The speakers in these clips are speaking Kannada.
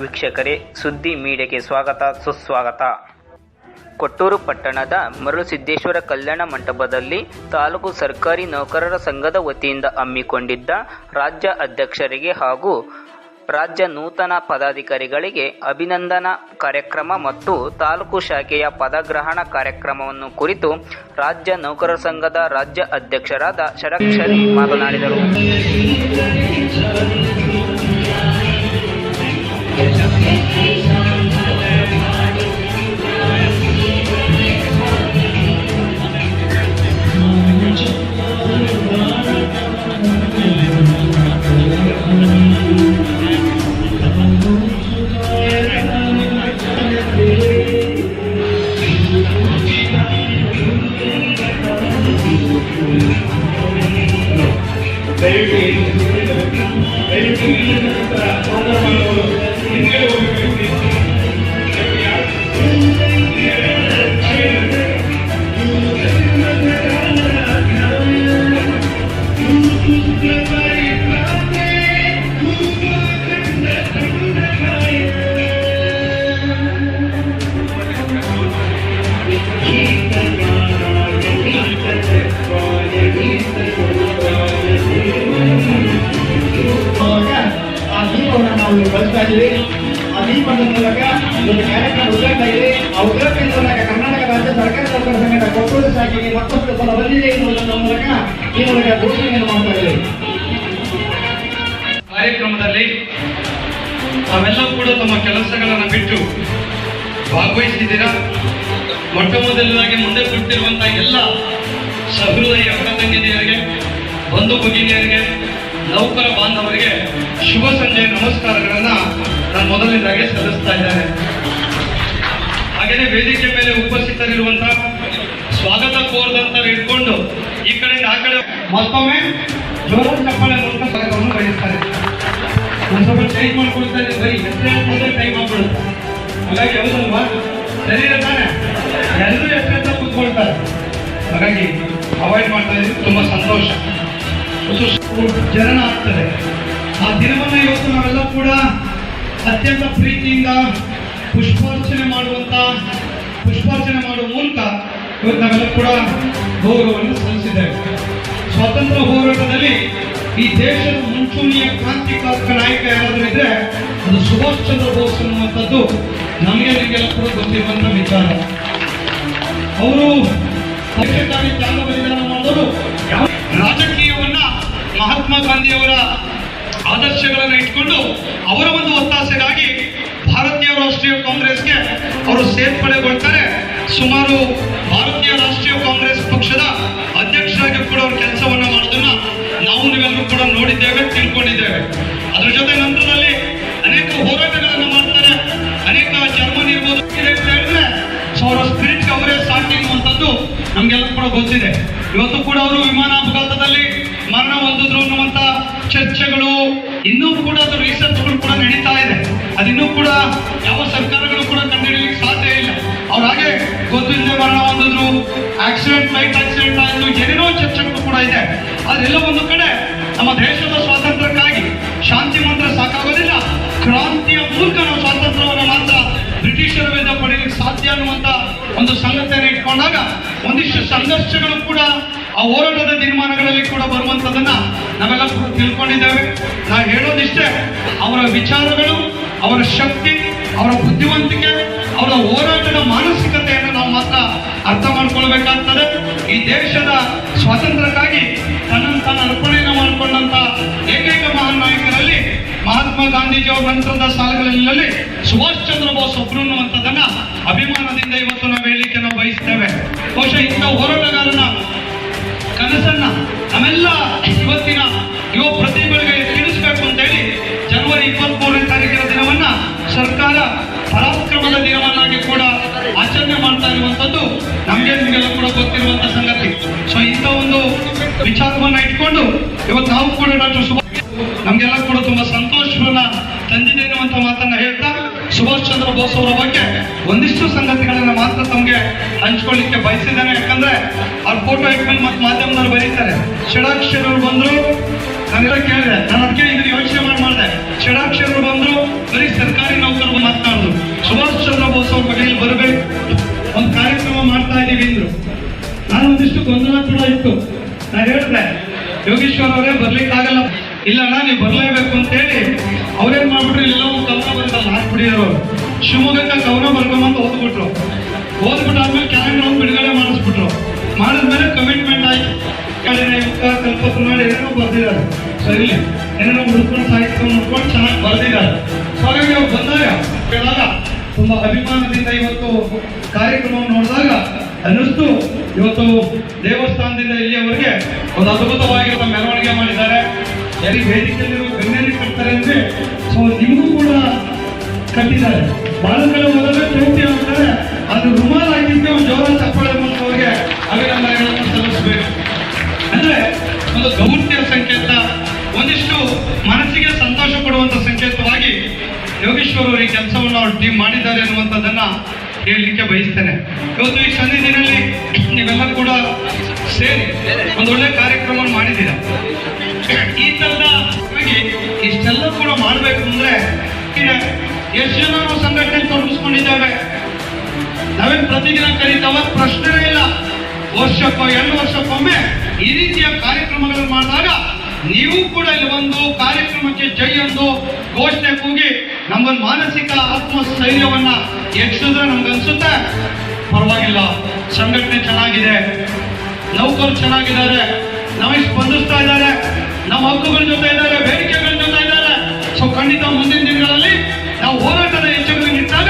ವೀಕ್ಷಕರೇ, ಸುದ್ದಿ ಮೀಡಿಯಾಗೆ ಸ್ವಾಗತ, ಸುಸ್ವಾಗತ. ಕೊಟ್ಟೂರು ಪಟ್ಟಣದ ಮರುಳುಸಿದ್ದೇಶ್ವರ ಕಲ್ಯಾಣ ಮಂಟಪದಲ್ಲಿ ತಾಲೂಕು ಸರ್ಕಾರಿ ನೌಕರರ ಸಂಘದ ವತಿಯಿಂದ ಹಮ್ಮಿಕೊಂಡಿದ್ದ ರಾಜ್ಯ ಅಧ್ಯಕ್ಷರಿಗೆ ಹಾಗೂ ರಾಜ್ಯ ನೂತನ ಪದಾಧಿಕಾರಿಗಳಿಗೆ ಅಭಿನಂದನಾ ಕಾರ್ಯಕ್ರಮ ಮತ್ತು ತಾಲೂಕು ಶಾಖೆಯ ಪದಗ್ರಹಣ ಕಾರ್ಯಕ್ರಮವನ್ನು ಕುರಿತು ರಾಜ್ಯ ನೌಕರರ ಸಂಘದ ರಾಜ್ಯ ಅಧ್ಯಕ್ಷರಾದ ಷಡಕ್ಷರಿ ಮಾತನಾಡಿದರು. ಕಾರ್ಯಕ್ರಮದಲ್ಲಿ ತಾವೆಲ್ಲರೂ ಕೂಡ ತಮ್ಮ ಕೆಲಸಗಳನ್ನು ಬಿಟ್ಟು ಭಾಗವಹಿಸಿದ್ದೀರಾ? ಮೊಟ್ಟ ಮೊದಲನಾಗಿ ಮುಂದೆ ಕೂತಿರುವಂತಹ ಎಲ್ಲ ಸಹೃದಯ ಅಕ್ಕ ಬಂಧು ಭಗಿನಿಯರಿಗೆ ನೌಕರ ಬಾಂಧವರಿಗೆ ಶುಭ ಸಂಜೆ ನಮಸ್ಕಾರಗಳನ್ನ ನಾನು ಮೊದಲನೇದಾಗಿ ಸಲ್ಲಿಸ್ತಾ ಇದ್ದೇನೆ. ಹಾಗೆಯೇ ವೇದಿಕೆ ಮೇಲೆ ಉಪಸ್ಥಿತರಿರುವಂತಹ ಸ್ವಾಗತ ಕೋರದಂತ ಇಟ್ಕೊಂಡು ಈ ಕಡೆಯಿಂದ ಆ ಕಡೆ ಮತ್ತೊಮ್ಮೆ ಜೋರ ಚಪ್ಪಾಳೆ ಮೂಲಕ ಸ್ವಾಗತವನ್ನು ಬಯಸ್ತಾರೆ. ಸ್ವಲ್ಪ ಟೈಮ್ ಮಾಡ್ಕೊಳ್ತಾ ಇದ್ದೀನಿ ಬರೀ ಹೆಸರು ಹೇಳ್ಕೊಂಡ್ರೆ ಟೈಮ್ ಮಾಡ್ಕೊಳ್ತಾರೆ. ಹಾಗಾಗಿ ಹೌದಲ್ವಾ ಸರಿ ಇರ್ತಾನೆ ತಾನೆ? ಎಲ್ಲರೂ ಹೆಸರಿಂದ ಕೂತ್ಕೊಳ್ತಾರೆ. ಹಾಗಾಗಿ ಅವಾಯ್ಡ್ ಮಾಡ್ತಾ ಇದ್ದೀವಿ ತುಂಬ ಸಂತೋಷ. ಜನನ ಆಗ್ತದೆ ಆ ದಿನವನ್ನ ಇವತ್ತು ನಾವೆಲ್ಲ ಕೂಡ ಅತ್ಯಂತ ಪ್ರೀತಿಯಿಂದ ಪುಷ್ಪಾರ್ಚನೆ ಮಾಡುವಂತ, ಪುಷ್ಪಾರ್ಚನೆ ಮಾಡುವ ಮೂಲಕ ಇವತ್ತು ನಾವೆಲ್ಲ ಕೂಡ ಗೌರವವನ್ನು ಸಲ್ಲಿಸಿದ್ದೇವೆ. ಸ್ವಾತಂತ್ರ್ಯ ಹೋರಾಟದಲ್ಲಿ ಈ ದೇಶದ ಮುಂಚೂಣಿಯ ಕ್ರಾಂತಿಕಾರಕ ನಾಯಕ ಯಾರಾದರೂ ಇದ್ರೆ ಅದು ಸುಭಾಷ್ ಚಂದ್ರ ಬೋಸ್ ಅನ್ನುವಂಥದ್ದು ನಮಗೆ ನಿಮಗೆಲ್ಲ ಕೂಡ ಗೊತ್ತಿರುವಂತಹ ವಿಚಾರ. ಅವರು ದೇಶಕ್ಕಾಗಿ ತ್ಯಾಗ ಬಲಿದಾನ ಮಾಡಿದರು ಯಾವ ರಾಜಕೀಯವನ್ನ ಮಹಾತ್ಮ ಗಾಂಧಿಯವರ ಆದರ್ಶಗಳನ್ನು ಇಟ್ಕೊಂಡು ಅವರ ಒಂದು ಒತ್ತಾಸೆಗಾಗಿ ಭಾರತೀಯ ರಾಷ್ಟ್ರೀಯ ಕಾಂಗ್ರೆಸ್ಗೆ ಅವರು ಸೇರ್ಪಡೆಗೊಳ್ತಾರೆ. ಸುಮಾರು ಕಾಂಗ್ರೆಸ್ ಪಕ್ಷದ ಅಧ್ಯಕ್ಷರಾಗಿ ಕೂಡ ಅವರು ಕೆಲಸವನ್ನ ಮಾಡೋದನ್ನ ನಾವು ನೀವೆಲ್ಲರೂ ಕೂಡ ನೋಡಿದ್ದೇವೆ, ತಿಳ್ಕೊಂಡಿದ್ದೇವೆ. ಅದ್ರ ಜೊತೆ ನಂತರದಲ್ಲಿ ಅನೇಕ ಹೋರಾಟಗಳನ್ನು ಮಾಡ್ತಾರೆ. ಅನೇಕ ಜರ್ಮನಿ ಹೇಳಿದ್ರೆ ಸೊ ಅವರ ಸ್ಪಿರಿಟ್ ಅವರೇ ಸಾಟಿ ಅನ್ನುವಂಥದ್ದು ನಮ್ಗೆಲ್ಲ ಕೂಡ ಗೊತ್ತಿದೆ. ಇವತ್ತು ಕೂಡ ಅವರು ವಿಮಾನ ಅಪಘಾತದಲ್ಲಿ ಮರಣ ಹೊಂದಿದ್ರು ಅನ್ನುವಂತ ಚರ್ಚೆಗಳು ಇನ್ನೂ ಕೂಡ ಅದು ರಿಸರ್ಚ್ಗಳು ಕೂಡ ನಡೀತಾ ಇದೆ. ಅದಿನ್ನೂ ಕೂಡ ಯಾವ ಸರ್ಕಾರಗಳು ಹಾಗೆ ಗೊತ್ತಿಲ್ಲದೆ ಮರಣ ಹೊಂದಿದ್ರು ಆಕ್ಸಿಡೆಂಟ್ ಫ್ಲೈಟ್ ಆಕ್ಸಿಡೆಂಟ್ ಆಯಿತು ಏನೇನೋ ಚರ್ಚೆಗಳು ಕೂಡ ಇದೆ. ಅದೆಲ್ಲ ಒಂದು ಕಡೆ ನಮ್ಮ ದೇಶದ ಸ್ವಾತಂತ್ರ್ಯಕ್ಕಾಗಿ ಶಾಂತಿ ಮಂತ್ರ ಸಾಕಾಗೋದಿಲ್ಲ. ಕ್ರಾಂತಿಯ ಮೂಲಕ ನಾವು ಸ್ವಾತಂತ್ರ್ಯವನ್ನು ಮಾತ್ರ ಬ್ರಿಟಿಷರ ವಿರುದ್ಧ ಪಡೆಯಲಿಕ್ಕೆ ಸಾಧ್ಯ ಅನ್ನುವಂತ ಒಂದು ಸಂಗತಿಯನ್ನು ಇಟ್ಕೊಂಡಾಗ ಒಂದಿಷ್ಟು ಸಂಘರ್ಷಗಳು ಕೂಡ ಆ ಹೋರಾಟದ ದಿನಮಾನಗಳಲ್ಲಿ ಕೂಡ ಬರುವಂತದನ್ನ ನಾವೆಲ್ಲ ಕೂಡ ತಿಳ್ಕೊಂಡಿದ್ದೇವೆ. ನಾವು ಹೇಳೋದಿಷ್ಟೇ, ಅವರ ವಿಚಾರಗಳು ಅವರ ಶಕ್ತಿ, ಅವರ ಬುದ್ಧಿವಂತಿಕೆ, ಅವರ ಹೋರಾಟದ ಮಾನಸಿಕತೆಯನ್ನು ನಾವು ಮಾತ್ರ ಅರ್ಥ ಮಾಡ್ಕೊಳ್ಬೇಕಾಗ್ತದೆ. ಈ ದೇಶದ ಸ್ವಾತಂತ್ರ್ಯಕ್ಕಾಗಿ ತನ್ನನ್ನು ತಾನು ಅರ್ಪಣೆಯನ್ನು ಮಾಡಿಕೊಂಡಂತ ಏಕೈಕ ಮಹಾನ್ ನಾಯಕರಲ್ಲಿ ಮಹಾತ್ಮ ಗಾಂಧೀಜಿಯವರ ನಂತರದ ಸಾಲಗಳಲ್ಲಿ ಸುಭಾಷ್ ಚಂದ್ರ ಬೋಸ್ ಒಬ್ರು ಅನ್ನುವಂಥದ್ದನ್ನ ಅಭಿಮಾನದಿಂದ ಇವತ್ತು ನಾವು ಹೇಳಲಿಕ್ಕೆ ನಾವು ಬಯಸ್ತೇವೆ. ಬಹುಶಃ ಇಂಥ ಹೋರಾಟಗಾರನ ಕನಸನ್ನ ನಮ್ಮೆಲ್ಲ ಇವತ್ತಿನ ಯುವ ವಿಚಾರವನ್ನ ಇಟ್ಕೊಂಡು ಇವತ್ತು ನಾವು ಕೂಡ ಡಾಕ್ಟರ್ ಸುಭಾಷ್ ನಮ್ಗೆಲ್ಲ ಕೂಡ ತುಂಬಾ ಸಂತೋಷವನ್ನ ತಂದಿದೆ ಅಂತ ಮಾತನ್ನ ಹೇಳ್ತಾ ಸುಭಾಷ್ ಚಂದ್ರ ಬೋಸ್ ಅವರ ಬಗ್ಗೆ ಒಂದಿಷ್ಟು ಸಂಗತಿಗಳನ್ನ ಮಾತ್ರ ತಮಗೆ ಹಂಚ್ಕೊಳ್ಳಿಕ್ಕೆ ಬಯಸಿದ್ದೇನೆ. ಯಾಕಂದ್ರೆ ಅವ್ರ ಫೋಟೋ ಇಟ್ಕೊಂಡು ಮತ್ತೆ ಮಾಧ್ಯಮದವ್ರು ಬರೀತಾರೆ. ಷಡಾಕ್ಷರವ್ರು ಬಂದ್ರು, ನಾನೆಲ್ಲ ಕೇಳಿದೆ. ನಾನು ಅದಕ್ಕೆ ಇದನ್ನ ಯೋಚನೆ ಮಾಡಿ ಮಾಡಿದೆ. ಷಡಾಕ್ಷರರು ಬಂದ್ರು, ಬರೀ ಸರ್ಕಾರಿ ನೌಕರರು ಮಾತನಾಡಿದ್ರು ಸುಭಾಷ್ ಚಂದ್ರ ಬೋಸ್ ಅವ್ರ ಬಗ್ಗೆ ಬರಬೇಕು. ಒಂದು ಕಾರ್ಯಕ್ರಮ ಮಾಡ್ತಾ ಇದೀವಿ ಅಂದ್ರು. ನಾನು ಒಂದಿಷ್ಟು ಗೊಂದಲ ಕೂಡ ಇತ್ತು. ನಾನು ಹೇಳಿದೆ ಯೋಗೇಶ್ವರ್ ಅವರೇ ಬರ್ಲಿಕ್ಕಾಗಲ್ಲ. ಇಲ್ಲಣ್ಣ, ನೀವು ಬರ್ಲೇಬೇಕು ಅಂತ ಹೇಳಿ ಅವ್ರೇನ್ ಮಾಡ್ಬಿಟ್ರು, ಇಲ್ಲೆಲ್ಲ ಒಂದು ಕವನ ಹಾಕ್ಬಿಟ್ಟಿದ್ರು ಅವ್ರು. ಶಿವಮೊಗ್ಗಕ್ಕೆ ಕವನ ಬರ್ಕೊಂಬಂತ ಓದ್ಬಿಟ್ರು. ಓದ್ಬಿಟ್ಟಾದ್ಮೇಲೆ ಕ್ಯಾಲೆಂಡರ್ ಒಂದು ಬಿಡುಗಡೆ ಮಾಡಿಸ್ಬಿಟ್ರು. ಮಾಡಿದ್ಮೇಲೆ ಕಮಿಟ್ಮೆಂಟ್ ಆಯ್ತು. ಕಲ್ಪತ್ತು ಮಾಡಿ ಏನೇನೋ ಬರ್ದಿದ್ದಾರೆ. ಸರಿ, ಏನೇನೋ ಹುಡ್ಕೊಂಡು ಸಾಹಿತ್ಯ ನೋಡ್ಕೊಂಡು ಚೆನ್ನಾಗಿ ಬರ್ದಿದ್ದಾರೆ. ಸೊ ಹಾಗಾಗಿ ಅವ್ರು ಬಂದಾಗ ಕೇಳಿದಾಗ ತುಂಬಾ ಅಭಿಮಾನದಿಂದ ಇವತ್ತು ಕಾರ್ಯಕ್ರಮವನ್ನು ನೋಡಿದಾಗ ಅನ್ನಿಸ್ತು. ಇವತ್ತು ದೇವಸ್ಥಾನದಿಂದ ಇಲ್ಲಿಯವರೆಗೆ ಒಂದು ಅದ್ಭುತವಾಗಿರುವ ಮೆರವಣಿಗೆ ಮಾಡಿದ್ದಾರೆ. ಯಾರಿಗೆ ವೇದಿಕೆಯಲ್ಲಿರುವ ಗಣ್ಯರಿಗೆ ಕಟ್ತಾರೆ ಅಂದ್ರೆ ಸೊ ನಿಮಗೂ ಕೂಡ ಕಟ್ಟಿದ್ದಾರೆ. ಬಹಳ ಕಡೆ ಹೋದಾಗ ಚೌಟಿ ಅದು ರುಮಾಲ್ ಆಗಿದ್ದೆ ಒಂದು ಜೋರ ಚಪ್ಪಾಳೆ ಮೂಲಕ ಅಭಿನಂದನೆಗಳನ್ನು ಸಲ್ಲಿಸಬೇಕು. ಅಂದ್ರೆ ಒಂದು ಗೌರ್ಯ ಸಂಕೇತ, ಒಂದಿಷ್ಟು ಮನಸ್ಸಿಗೆ ಸಂತೋಷ ಪಡುವಂತ ಸಂಕೇತವಾಗಿ ಯೋಗೇಶ್ವರ್ ಅವರು ಈ ಕೆಲಸವನ್ನು ಅವ್ರ ಟೀಮ್ ಮಾಡಿದ್ದಾರೆ ಅನ್ನುವಂಥದ್ದನ್ನ ಹೇಳಲಿಕ್ಕೆ ಬಯಸ್ತೇನೆ. ಇವತ್ತು ಈ ಸನ್ನಿಧಿನಲ್ಲಿ ನೀವೆಲ್ಲ ಕೂಡ ಸೇರಿ ಒಂದು ಒಳ್ಳೆ ಕಾರ್ಯಕ್ರಮ ಮಾಡಿದ್ದೀರ. ಈ ತರದ ಇಷ್ಟೆಲ್ಲ ಕೂಡ ಮಾಡಬೇಕು ಅಂದ್ರೆ ಎಷ್ಟು ಜನ ನಾವು ಸಂಘಟನೆ ತೊಡಗಿಸ್ಕೊಂಡಿದ್ದೇವೆ ನಾವೇನ್ ಪ್ರತಿದಿನ ಕರೀತಾವ ಪ್ರಶ್ನೆ ಇಲ್ಲ. ವರ್ಷಕ್ಕೋ ಎರಡು ವರ್ಷಕ್ಕೊಮ್ಮೆ ಈ ರೀತಿಯ ಕಾರ್ಯಕ್ರಮಗಳನ್ನು ಮಾಡಿದಾಗ ನೀವು ಕೂಡ ಇಲ್ಲಿ ಒಂದು ಕಾರ್ಯಕ್ರಮಕ್ಕೆ ಜೈ ಎಂದು ಘೋಷಣೆ ಕೂಗಿ ನಮ್ಮ ಮಾನಸಿಕ ಆತ್ಮಸ್ಥೈರ್ಯವನ್ನ ಹೆಚ್ಚಿದ್ರೆ ನಮ್ಗನ್ಸುತ್ತೆ. ಪರವಾಗಿಲ್ಲ. ಸಂಘಟನೆ ಚೆನ್ನಾಗಿದೆ. ನೌಕರು ಚೆನ್ನಾಗಿದ್ದಾರೆ. ನಮಗೆ ಸ್ಪಂದಿಸ್ತಾ ಇದ್ದಾರೆ. ನಮ್ಮ ಹಕ್ಕುಗಳ ಜೊತೆ ಇದ್ದಾರೆ, ಬೇಡಿಕೆಗಳ ಜೊತೆ ಇದ್ದಾರೆ. ಸೊ ಖಂಡಿತ ಮುಂದಿನ ದಿನಗಳಲ್ಲಿ ನಾವು ಹೋರಾಟದ ಹೆಜ್ಜೆಗಳು ನಿಂತಾಗ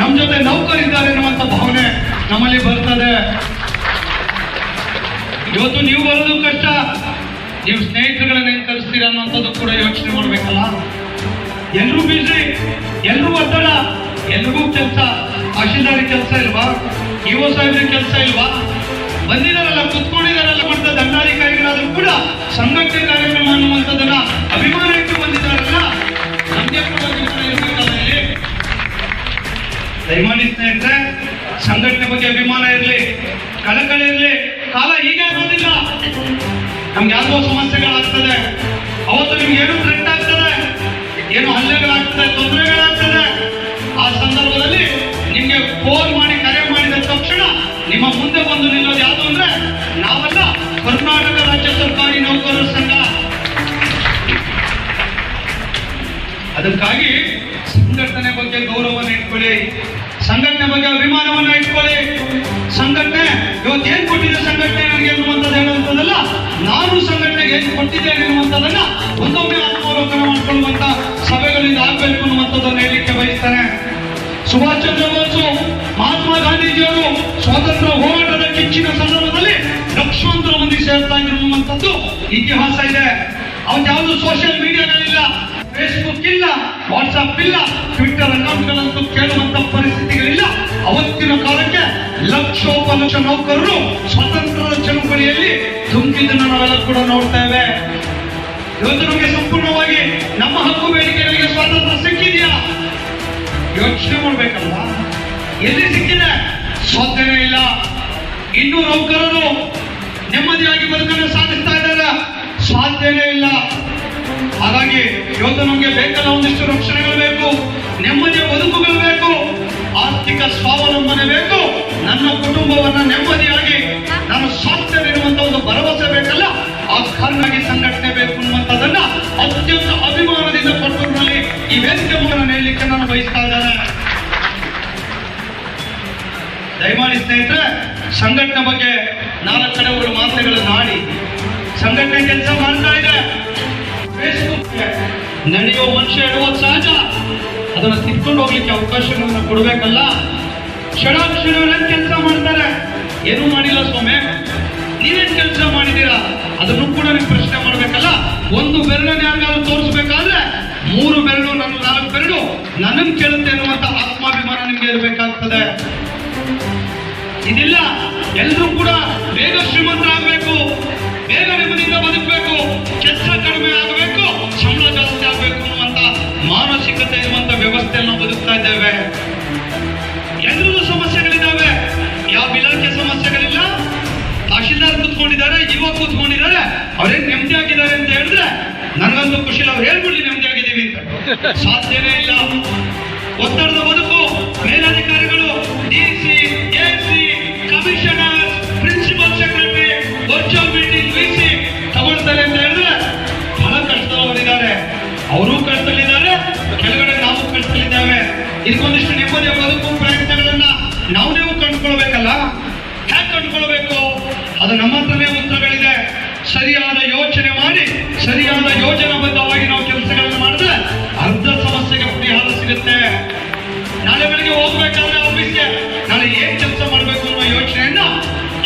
ನಮ್ಮ ಜೊತೆ ನೌಕರಿದ್ದಾರೆ ಅನ್ನುವಂಥ ಭಾವನೆ ನಮ್ಮಲ್ಲಿ ಬರ್ತದೆ. ಇವತ್ತು ನೀವು ಬರೋದು ಕಷ್ಟ. ನೀವು ಸ್ನೇಹಿತರುಗಳನ್ನ ಹೆಂಗೆ ಕಲಿಸ್ತೀರ ಅನ್ನೋಂಥದ್ದು ಕೂಡ ಯೋಚನೆ ಮಾಡಬೇಕಲ್ಲ. ಎಲ್ಲರೂ ಬಿಸಿ ಎಲ್ಲರೂ ಒತ್ತಡ, ಎಲ್ರಿಗೂ ಕೆಲಸ ತಹಶೀಲ್ದಾರಿ ಕೆಲಸ ಇಲ್ವಾ? ಇಒ ಸಾಹೇಬ್ರ ಕೆಲಸ ಇಲ್ವಾ? ಬಂದಿದಾರಲ್ಲ, ಕುತ್ಕೊಂಡಿದಾರಲ್ಲ ಬಂದ ದಂಡಾಧಿಕಾರಿಗಳಾದ್ರೂ ಕೂಡ ಸಂಘಟನೆ ಕಾರ್ಯಕ್ರಮ ಅನ್ನುವಂಥದ್ದನ್ನ ಅಭಿಮಾನ ಇಟ್ಟು ಬಂದಿದ್ದಾರಲ್ಲ ನಮ್ಗೆ ಕೂಡ ದಯಮಾಡಿ ಸಂಘಟನೆ ಬಗ್ಗೆ ಅಭಿಮಾನ ಇರಲಿ, ಕಳಕಳಿ ಇರಲಿ, ಕಾಲ ಹೀಗೆ ಆಗೋದಿಲ್ಲ. ನಮ್ಗೆ ಯಾವುದೋ ಸಮಸ್ಯೆಗಳಾಗ್ತದೆ. ಅವತ್ತು ನಿಮ್ಗೆ ಏನು ಥ್ರೆಟ್ ಆಗ್ತದೆ. ಏನು ಹಲ್ಲೆಗಳಾಗ್ತದೆ, ತೊಂದರೆಗಳಾಗ್ತದೆ. ಆ ಸಂದರ್ಭದಲ್ಲಿ ನಿಮಗೆ ಫೋನ್ ಮಾಡಿ ಕರೆ ತಕ್ಷಣ ನಿಮ್ಮ ಮುಂದೆ ಬಂದು ನಿಲ್ಲೋದು ಯಾವುದು ಅಂದ್ರೆ ನಾವೆಲ್ಲ ಕರ್ನಾಟಕ ರಾಜ್ಯ ಸರ್ಕಾರಿ ನೌಕರರ ಸಂಘ. ಅದಕ್ಕಾಗಿ ಸಂಘಟನೆ ಬಗ್ಗೆ ಗೌರವವನ್ನು ಇಟ್ಕೊಳ್ಳಿ. ಸಂಘಟನೆ ಬಗ್ಗೆ ಅಭಿಮಾನವನ್ನ ಇಟ್ಕೊಳ್ಳಿ. ಸಂಘಟನೆ ಇವತ್ತು ಏನ್ ಕೊಟ್ಟಿದೆ ಸಂಘಟನೆ ನನಗೆ ಎನ್ನುವಂಥದ್ದು ಹೇಳುವಂಥದ್ದಲ್ಲ ನಾನು ಸಂಘಟನೆಗೆ ಏನ್ ಕೊಟ್ಟಿದ್ದೇನೆ ಎನ್ನುವಂಥದ್ದನ್ನ ಒಂದೊಮ್ಮೆ ಆತ್ಮಾವಲೋಕನ ಮಾಡ್ಕೊಳ್ಳುವಂತ ಸಭೆಗಳಿಂದ ಆಗ್ಬೇಕು ಅನ್ನುವಂಥದ್ದನ್ನು ಹೇಳಲಿಕ್ಕೆ ಬಯಸ್ತಾನೆ. ಸುಭಾಷ್ ಚಂದ್ರ ಬೋಸ್, ಮಹಾತ್ಮ ಗಾಂಧೀಜಿಯವರು ಸ್ವಾತಂತ್ರ್ಯ ಹೋರಾಟದ ಕಿಚ್ಚಿನ ಸಂದರ್ಭದಲ್ಲಿ ಲಕ್ಷಾಂತರ ಮಂದಿ ಸೇರ್ತಾ ಇರುವಂತದ್ದು ಇತಿಹಾಸ ಇದೆ. ಅವತ್ತು ಯಾವುದು ಸೋಷಿಯಲ್ ಮೀಡಿಯಾದಲ್ಲಿಲ್ಲ ಫೇಸ್ಬುಕ್ ಇಲ್ಲ ವಾಟ್ಸ್ಆಪ್ ಇಲ್ಲ ಟ್ವಿಟ್ಟರ್ ಅಕೌಂಟ್ಗಳಂತೂ ಕೇಳುವಂತ ಪರಿಸ್ಥಿತಿಗಳಿಲ್ಲ. ಅವತ್ತಿನ ಕಾಲಕ್ಕೆ ಲಕ್ಷೋಪಲಕ್ಷ ನೌಕರರು ಸ್ವಾತಂತ್ರ್ಯ ಚಳುವಳಿಯಲ್ಲಿ ಧುಮುಕಿದ್ದನ್ನು ನಾವೆಲ್ಲ ಕೂಡ ನೋಡ್ತೇವೆ ಇವತ್ತು ನಮಗೆ ಸಂಪೂರ್ಣವಾಗಿ ನಮ್ಮ ಹಕ್ಕು ಬೇಡಿಕೆಗಳಿಗೆ ಸ್ವಾತಂತ್ರ್ಯ ಸಿಕ್ಕಿದೆಯಾ? ಯೋಚನೆ ಮಾಡ್ಬೇಕಲ್ವಾ? ಎಲ್ಲಿ ಸಿಕ್ಕಿದೆ? ಸಾಧ್ಯವೇ ಇಲ್ಲ. ಇನ್ನೂ ನೌಕರರು ನೆಮ್ಮದಿಯಾಗಿ ಬದುಕನ್ನು ಸಾಧಿಸ್ತಾ ಇದ್ದಾರೆ. ಸಾಧ್ಯವೇ ಇಲ್ಲ. ಹಾಗಾಗಿ ಇವತ್ತು ನಮಗೆ ಬೇಕಲ್ಲ ಒಂದಿಷ್ಟು ರಕ್ಷಣೆಗಳು ಬೇಕು, ನೆಮ್ಮದಿಯ ಬದುಕುಗಳು ಬೇಕು, ಆರ್ಥಿಕ ಸ್ವಾವಲಂಬನೆ ಬೇಕು, ನನ್ನ ಕುಟುಂಬವನ್ನ ನೆಮ್ಮದಿಯಾಗಿ ನಾನು ಸಾಧ್ಯವಿರುವಂತ ಒಂದು ಭರವಸೆ ಬೇಕಲ್ಲ, ಆ ಕಾರಣವಾಗಿ ಸಂಘಟನೆ ಬೇಕು ಅನ್ನುವಂಥದ್ದನ್ನ ಅತ್ಯಂತ ಅಭಿಮಾನದಿಂದ ಕೊಟ್ಟೂರಿನಲ್ಲಿ ಈ ವೇದಿಕೆ ಮೂಲಕ ಹೇಳಲಿಕ್ಕೆ ನಾನು ಬಯಸ್ತಾ ಇದ್ದಾರೆ ದಯಮಾಡಿ ಸ್ನೇಹಿತರೆ, ಸಂಘಟನೆ ಬಗ್ಗೆ ನಾಲ್ಕು ಕಡೆ ಅವರು ಮಾತುಗಳನ್ನು ಆಡಿ ಸಂಘಟನೆ ಕೆಲಸ ಮಾಡ್ತಾ ಇದೆ. ನಡೆಯುವ ಮನುಷ್ಯ ಹೇಳುವುದು ಸಹಜ. ಅದನ್ನ ತಿದ್ಕೊಂಡು ಹೋಗ್ಲಿಕ್ಕೆ ಅವಕಾಶಗಳನ್ನು ಕೊಡಬೇಕಲ್ಲ. ಕ್ಷಣಾಕ್ಷಣ ಕೆಲಸ ಮಾಡ್ತಾರೆ. ಏನೂ ಮಾಡಿಲ್ಲ ಸ್ವಾಮಿ. ನೀವೇನ್ ಕೆಲಸ ಮಾಡಿದ್ದೀರಾ? ಅದನ್ನು ಕೂಡ ನೀವು ಪ್ರಶ್ನೆ ಮಾಡ್ಬೇಕಲ್ಲ. ಒಂದು ಬೆರಳನ್ನ ಯಾರಿಗಾದ್ರು ತೋರಿಸ್ಬೇಕಾದ್ರೆ ಮೂರು ಬೆರಳು ನನ್ನ ನಾಲ್ಕು ಬೆರಳು. ನನ್ನನ್ನು ಕೇಳುತ್ತೆ ಅನ್ನುವಂತ ಆತ್ಮಾಭಿಮಾನ ನಿಮಗೆ ಇರಬೇಕಾಗ್ತದೆ ಇದಿಲ್ಲ ಎಲ್ಲರೂ ಕೂಡ ಬೇಗ ಶ್ರೀಮಂತರಾಗಬೇಕು. ಬೇಗ ನೆಮ್ಮದಿಯಿಂದ ಬದುಕಬೇಕು. ಕೆಲಸ ಕಡಿಮೆ ಆಗಬೇಕು. ಸಂಬಳ ಜಾಸ್ತಿ ಆಗಬೇಕು ಅನ್ನುವಂತ ಮಾನಸಿಕತೆ ಇರುವಂತ ವ್ಯವಸ್ಥೆಯನ್ನು ಬದುಕ್ತಾ ಇದ್ದೇವೆ. ಎಲ್ಲರೂ ಸಮಸ್ಯೆಗಳಿದ್ದಾವೆ. ಯಾವ ಇಲಾಖೆ ಸಮಸ್ಯೆಗಳಿಲ್ಲ. ತಹಶೀಲ್ದಾರ್ ಕೂತ್ಕೊಂಡಿದ್ದಾರೆ, ಯುವ ಕೂತ್ಕೊಂಡಿದ್ದಾರೆ. ಅವ್ರೇನ್ ನೆಮ್ಮದಿ ಆಗಿದ್ದಾರೆ ಅಂತ ಹೇಳಿದ್ರೆ ನನಗಂತೂ ಖುಷಿ ಇಲ್ಲ. ಅವ್ರು ಹೇಳ್ಬಿಡ್ಲಿ ನೆಮ್ಮದಿ ಆಗಿದ್ದೀವಿ ಅಂತ ಸಾಧ್ಯನೇ ಇಲ್ಲ ಒತ್ತಡದ ಬದುಕು ಮೇಲಧಿಕಾರಿಗಳು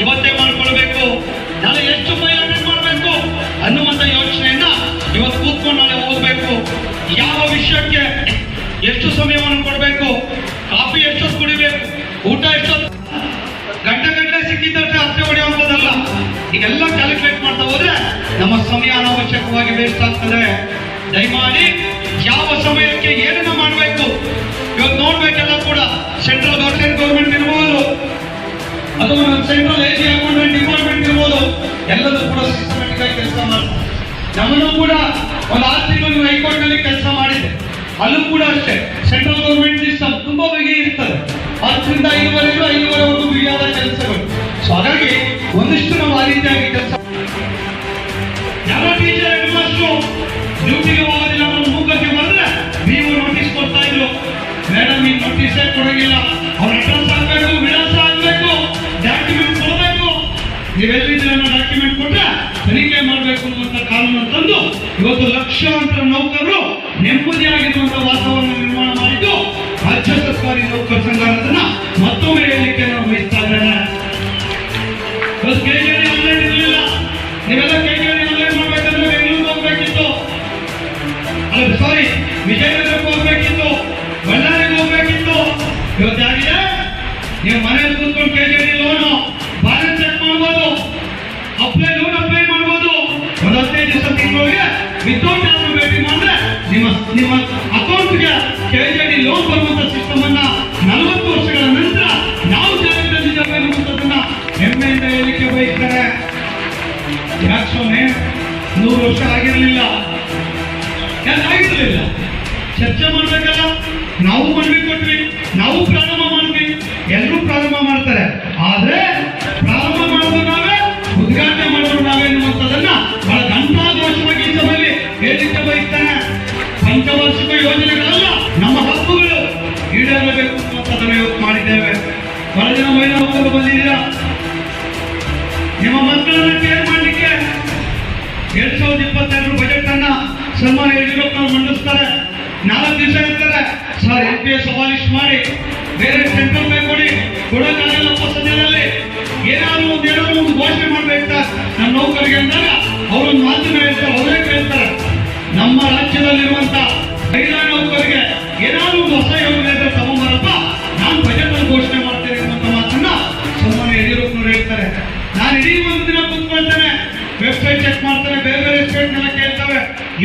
ಇವತ್ತೇ ಮಾಡ್ಕೊಳ್ಬೇಕು. ನಾಳೆ ಎಷ್ಟು ಅಟೆಂಡ್ ಮಾಡಬೇಕು ಅನ್ನುವಂಥ ಯೋಚನೆಯನ್ನ ಇವತ್ತು ಕೂತ್ಕೊಂಡು ನಾಳೆ ಹೋಗ್ಬೇಕು. ಯಾವ ವಿಷಯಕ್ಕೆ ಎಷ್ಟು ಸಮಯವನ್ನು ಕೊಡಬೇಕು? ಕಾಫಿ ಎಷ್ಟೊತ್ತು ಕುಡಿಬೇಕು? ಊಟ ಎಷ್ಟೊತ್ತು? ಗಂಟೆ ಗಂಟೆ ಸಿಕ್ಕಿದ್ದಷ್ಟೇ ಅಷ್ಟೇ ಹೊಡೆಯುವಂಥದ್ದಲ್ಲ. ಈಗೆಲ್ಲ ಕ್ಯಾಲ್ಕುಲೇಟ್ ಮಾಡ್ತಾ ಹೋದ್ರೆ ನಮ್ಮ ಸಮಯ ಅನಾವಶ್ಯಕವಾಗಿ ವೇಸ್ಟ್ ಆಗ್ತದೆ. ದಯಮಾಡಿ ಯಾವ ಸಮಯಕ್ಕೆ ಏನನ್ನ ಮಾಡಬೇಕು? ಇವತ್ತು ನೋಡ್ಬೇಕೆಲ್ಲ ಕೂಡ ಸೆಂಟ್ರಲ್ ಗೌರ್ಮೆಂಟ್ ಗೌರ್ಮೆಂಟ್ ಇರ್ಬೋದು ಎಲ್ಲದೂ ಕೂಡ ಸಿಸ್ಟಮೆಟಿಕ್ ಆಗಿ ಕೆಲಸ ಮಾಡ್ತಾರೆ. ನಮ್ಮನ್ನು ಕೂಡ ಒಂದು ಆರು ತಿಂಗಳು ಹೈಕೋರ್ಟ್ನಲ್ಲಿ ಕೆಲಸ ಮಾಡಿದೆ. ಅಲ್ಲೂ ಕೂಡ ಅಷ್ಟೇ. ಸೆಂಟ್ರಲ್ ಗೌರ್ಮೆಂಟ್ ಸಿಸ್ಟಮ್ ತುಂಬಾ ಬಗೆ ಇರ್ತದೆ. ಹತ್ತರಿಂದ ಐದುವರೆಗೂ ಐದುವರೆವರೆಗೂ ಬಿಗಿಯಾದ ಕೆಲಸಗಳು. ಸೊ ಹಾಗಾಗಿ ಒಂದಿಷ್ಟು ನಾವು ಆ ರೀತಿಯಾಗಿ ಕೆಲಸ ಯಾವ ಟೀಚರ್ ಹೆಡ್ ಮಾಸ್ಟ್ರು ಡ್ಯೂಟಿಗೆ ಹೋಗೋದಿಲ್ಲ ಮೂಗಕ್ಕೆ ಬಂದ್ರೆ ನೀವು ನೋಟಿಸ್ ಕೊಡ್ತಾ ಇದ್ರು. ಮೇಡಮ್ ಈ ನೋಟಿಸೇ ಕೊಡೋಗಿಲ್ಲ. ಲಕ್ಷಾಂತರ ನೌಕರರು ನೆಮ್ಮದಿಯಾಗಿರುವಂತಹ ವಾತಾವರಣ ನಿರ್ಮಾಣ ಮಾಡಿದ್ದು ರಾಜ್ಯ ಸರ್ಕಾರಿ ನೌಕರ ಸಂಘ ಅನ್ನೋದನ್ನ ಮತ್ತೊಮ್ಮೆ ಹೇಳಲಿಕ್ಕೆ ನಾವು ಬಯಸ್ತಾ ಇದ್ದೇನೆ ನೀವೆಲ್ಲ ಕೆಜೆಡಿ ಆನ್ಲೈನ್ ಮಾಡ್ಬೇಕಂದ್ರೆ ಬೆಂಗಳೂರು ಹೋಗ್ಬೇಕಿತ್ತು. ಸಾರಿ ವಿಜಯನಗರಕ್ಕೆ ಹೋಗ್ಬೇಕಿತ್ತು. ಬಳ್ಳಾರಿಗೆ ಹೋಗ್ಬೇಕಿತ್ತು. ಇವತ್ತಾಗಿದೆ? ನೀವು ನಾವು ಮನವಿ ಕೊಟ್ವಿ ನಾವು ಪ್ರಾರಂಭ ಸರ್ ಎಂ ಪಿ ಅಬಾಲಿಷ್ ಮಾಡಿ, ಬೇರೆ ಸೆಂಟ್ರಲ್ ಬ್ಯಾಂಕ್ ಕೊಡಿ ಕೊಡೋಕ್ಕಾಗಲ್ಲಪ್ಪ ಸದ್ಯದಲ್ಲಿ. ಏನಾದ್ರು ಒಂದು, ಏನಾದರೂ ಒಂದು ಘೋಷಣೆ ಮಾಡ್ಬೇಕು ನನ್ನ ನೌಕರಿಗೆ ಅಂದಾಗ ಅವರೊಂದು ಮಾತನ್ನ ಹೇಳ್ತಾರೆ ಅವರೇ ಕೇಳ್ತಾರೆ. ನಮ್ಮ ರಾಜ್ಯದಲ್ಲಿರುವಂತ ಮಹಿಳಾ ನೌಕರಿಗೆ ಏನಾದ್ರು ಒಂದು ಹೊಸ ಯೋಜನೆ ಇದ್ರೆ ತಗೊಂಬರಪ್ಪ, ನಾನು ಬಜೆಟ್ ಅಲ್ಲಿ ಘೋಷಣೆ ಮಾಡ್ತೇನೆ ಅನ್ನುವಂಥ ಮಾತನ್ನ ಸನ್ಮಾನ್ಯ ಯಡಿಯೂರಪ್ಪನವರು ಹೇಳ್ತಾರೆ. ನಾನು ಇಡೀ ಒಂದು ದಿನ ಕೂತ್ಕೊಳ್ತೇನೆ ವೆಬ್ಸೈಟ್ ಚೆಕ್ ಮಾಡ್ತಾರೆ ಬೇರೆ ಬೇರೆ ಸ್ಟೇಟ್ನೆಲ್ಲ ಕೇಳ್ತವೆ.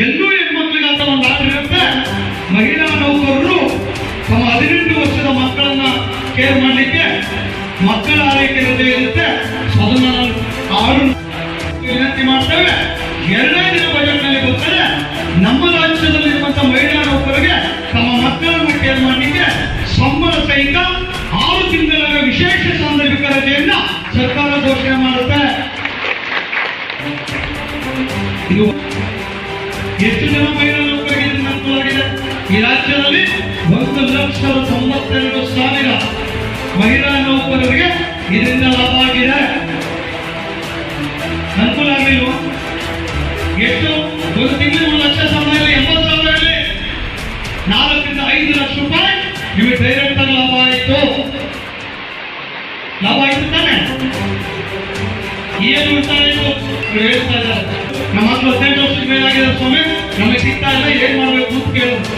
ಎಲ್ಲೂ ಎಷ್ಟು ಜನ ಮಹಿಳಾ ನೌಕರಿಗೆ ಮಾಡಿದೆ ಈ ರಾಜ್ಯದಲ್ಲಿ ಒಂದು ಲಕ್ಷದ ತೊಂಬತ್ತೆರಡು ಸಾವಿರ ಮಹಿಳಾ ನೌಕರರಿಗೆ ಇದರಿಂದ ಲಾಭ ಆಗಿದೆ ಅನುಕೂಲ ಆಗಲಿಲ್ಲ ಎಷ್ಟು? ಒಂದು ತಿಂಗಳು ಒಂದು ಲಕ್ಷ ಸಂಬಳ ಎಂಬತ್ತು ಸಾವಿರ ಇರಲಿ ನಾಲ್ಕರಿಂದ ಐದು ಲಕ್ಷ ರೂಪಾಯಿ ನಿಮಗೆ ಡೈರೆಕ್ಟ್ ಆಗಿ ಲಾಭ ಆಯಿತು. ಲಾಭ ಆಯ್ತು ತಾನೆ? ಏನು ಉಳಿತಾಯ ಹೇಳ್ತಾ ಇದ್ದಾರೆ ನಮ್ಮ ಹದಿನೈದು ವರ್ಷದ ಮೇಲಾಗಿದೆ ಸ್ವಾಮಿ ನಮಗೆ ಸಿಗ್ತಾ ಇಲ್ಲ ಏನ್ ಮಾಡ್ಬೇಕು ಅಂತ ಕೇಳಿದ್ರು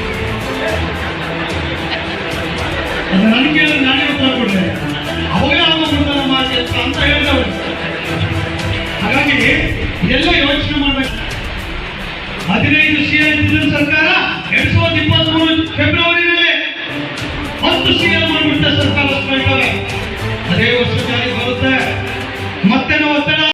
ನನ್ ಕೇಳಿದ್ರೆ ನಾನೇ ಉತ್ತರ ಕೊಡ್ತೇನೆ ಅವಾಗ ಅವನ ಮಾಡಿ ಅಂತ ಹೇಳ್ದವ್ರು ಹಾಗಾಗಿ ಎಲ್ಲ ಯೋಚನೆ ಮಾಡ್ಬೇಕು ಹದಿನೈದು ಸಿ ಎಲ್ ಸರ್ಕಾರ ಎರಡ್ ಸಾವಿರದ ಇಪ್ಪತ್ಮೂರು ಫೆಬ್ರವರಿನಲ್ಲಿ ಹತ್ತು ಸಿ ಎಲ್ ಮಾಡಿಬಿಟ್ಟ ಸರ್ಕಾರ ಅದೇ ವರ್ಷ ಜಾರಿಗೆ ಬರುತ್ತೆ ಮತ್ತೆ ನಾವು ಒತ್ತಡ